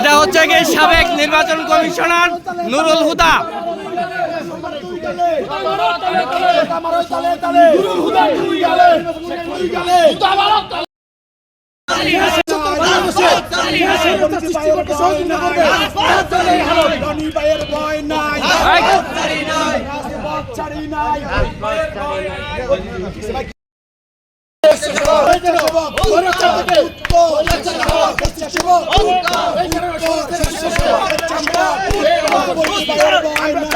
এটা হচ্ছে গিয়ে সাবেক নির্বাচন কমিশনার নুরুল হুদা। নাই।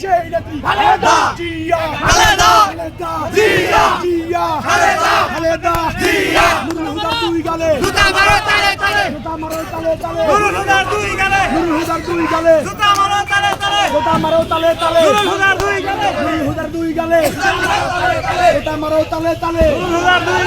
Şeyde Haleda Diya Haleda Diya Diya Haleda Haleda Diya Nurul Hudar দুই গালে। জুতা মারো তালে তালে। জুতা মারো তালে তালে। নূরুল হুদার দুই গালে। নূরুল হুদার দুই গালে। জুতা মারো তালে তালে। জুতা মারো তালে তালে। নূরুল হুদার দুই গালে। নূরুল হুদার দুই গালে। জুতা মারো তালে তালে। জুতা মারো তালে তালে। নূরুল হুদার দুই